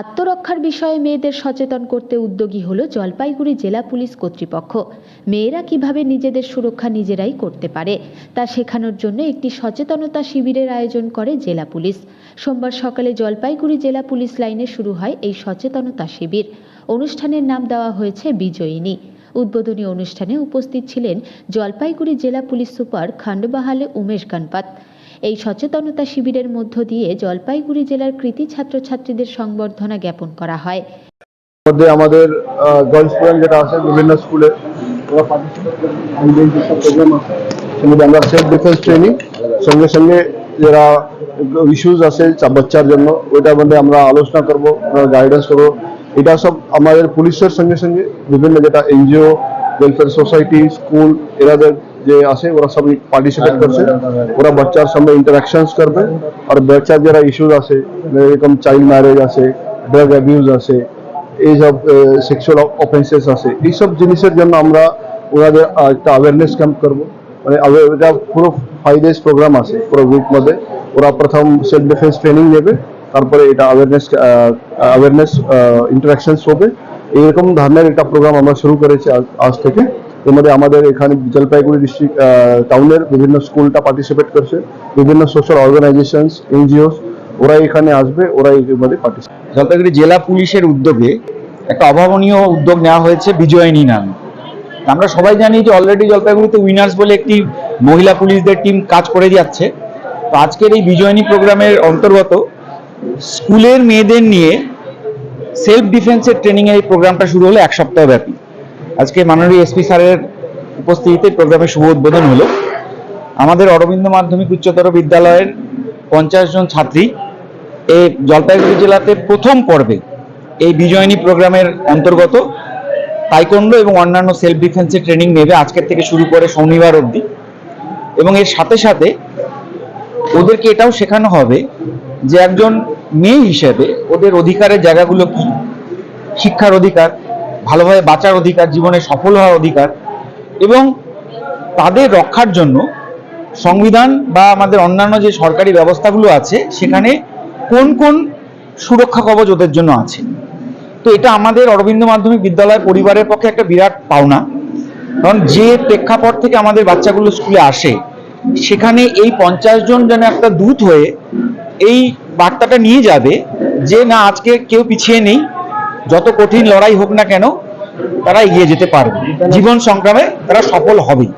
আত্মরক্ষার বিষয়ে মেয়েদের সচেতন করতে উদ্যোগী হল জলপাইগুড়ি জেলা পুলিশ কর্তৃপক্ষ। মেয়েরা কীভাবে নিজেদের সুরক্ষা নিজেরাই করতে পারে, তা শেখানোর জন্য একটি সচেতনতা শিবিরের আয়োজন করে জেলা পুলিশ। সোমবার সকালে জলপাইগুড়ি জেলা পুলিশ লাইনে শুরু হয় এই সচেতনতা শিবির। অনুষ্ঠানের নাম দেওয়া হয়েছে বিজয়িনী। উদ্বোধনী অনুষ্ঠানে উপস্থিত ছিলেন জলপাইগুড়ি জেলা পুলিশ সুপার খান্ডবাহালে উমেশ গানপাত। এই সচেতনতা শিবিরের মধ্য দিয়ে জলপাইগুড়ি জেলার কৃতি ছাত্রছাত্রীদের সংবর্ধনা জ্ঞাপন করা হয়। মধ্যে আমাদের গার্লস স্টুডেন্ট যেটা আছে, বিভিন্ন স্কুলে প্রোগ্রাম আমরা সেলফ ডিফেন্স ট্রেনিং সঙ্গে সঙ্গে যারা ইস্যুজ আছে বাচ্চার জন্য, ওইটার মধ্যে আমরা আলোচনা করব গাইডেন্স করব। এটা সব আমাদের পুলিশের সঙ্গে সঙ্গে বিভিন্ন যেটা এনজিও ওয়েলফেয়ার সোসাইটি স্কুল এরাদের যে আছে ওরা সব পার্টিসিপেট করছে ওরা বাচ্চার সঙ্গে ইন্টারাকশনস করবে আর বাচ্চার যারা ইস্যুজ আছে এরকম চাইল্ড ম্যারেজ আছে ড্রাগ অ্যাবিউজ আছে এইসব সেক্সুয়াল অফেন্সেস আছে এইসব জিনিসের জন্য আমরা ওনাদের আহ, একটা অ্যাওয়ারনেস ক্যাম্প করব মানে aware- এটা পুরো ফাইভ ডেজ প্রোগ্রাম আছে পুরো উইক মধ্যে ওরা প্রথম সেলফ ডিফেন্স ট্রেনিং নেবে তারপরে এটা অ্যাওয়ারনেস অ্যাওয়ারনেস ইন্টারাকশনস হবে এইরকম ধরনের একটা প্রোগ্রাম আমরা শুরু করেছি আজ- আজ থেকে এর মধ্যে আমাদের এখানে জলপাইগুড়ি ডিস্ট্রিক্ট টাউনের বিভিন্ন স্কুলটা পার্টিসিপেট করছে, বিভিন্ন সোশ্যাল অর্গানাইজেশনস এনজিওস ওরা এখানে আসবে ওরা এর মধ্যে পার্টিসিপেট জলপাইগুড়ি জেলা পুলিশের উদ্যোগে একটা অভাবনীয় উদ্যোগ নেওয়া হয়েছে বিজয়িনী নাম আমরা সবাই জানি যে অলরেডি জলপাইগুড়িতে উইনার্স বলে একটি মহিলা পুলিশদের টিম কাজ করে যাচ্ছে। তো আজকের এই বিজয়িনী প্রোগ্রামের অন্তর্গত স্কুলের মেয়েদের নিয়ে সেলফ ডিফেন্সের ট্রেনিং এর এই প্রোগ্রামটা শুরু হলো এক সপ্তাহ ব্যাপী। আজকে মাননীয় এসপি স্যারের উপস্থিতিতে প্রোগ্রামের শুভ উদ্বোধন হলো। আমাদের অরবিন্দ মাধ্যমিক উচ্চতর বিদ্যালয়ের পঞ্চাশ জন ছাত্রী। এই জলপাইগুড়ি জেলাতে প্রথম পর্বে এই বিজয়িনী প্রোগ্রামের অন্তর্গত তাইকন্ড এবং অন্যান্য সেলফ ডিফেন্সের ট্রেনিং নেবে আজকের থেকে শুরু করে শনিবার অবধি। এবং এর সাথে সাথে ওদেরকে এটাও শেখানো হবে যে একজন মেয়ে হিসেবে ওদের অধিকারের জায়গাগুলো কি, শিক্ষার অধিকার ভালোভাবে বাঁচার অধিকার, জীবনে সফল হওয়ার অধিকার এবং তাদের রক্ষার জন্য সংবিধান বা আমাদের অন্যান্য যে সরকারি ব্যবস্থাগুলো আছে, সেখানে কোন কোন সুরক্ষা কবচ ওদের জন্য আছে। তো এটা আমাদের অরবিন্দ মাধ্যমিক বিদ্যালয় পরিবারের পক্ষে একটা বিরাট পাওনা। কারণ যে প্রেক্ষাপট থেকে আমাদের বাচ্চাগুলো স্কুলে আসে, সেখানে এই পঞ্চাশ জন যেন একটা দূত হয়ে এই বার্তাটা নিয়ে যাবে যে, না, আজকে কেউ পিছিয়ে নেই। যত কঠিন লড়াই হোক না কেন, তারা এগিয়ে যেতে পারবে। জীবন সংগ্রামে তারা সফল হবেই।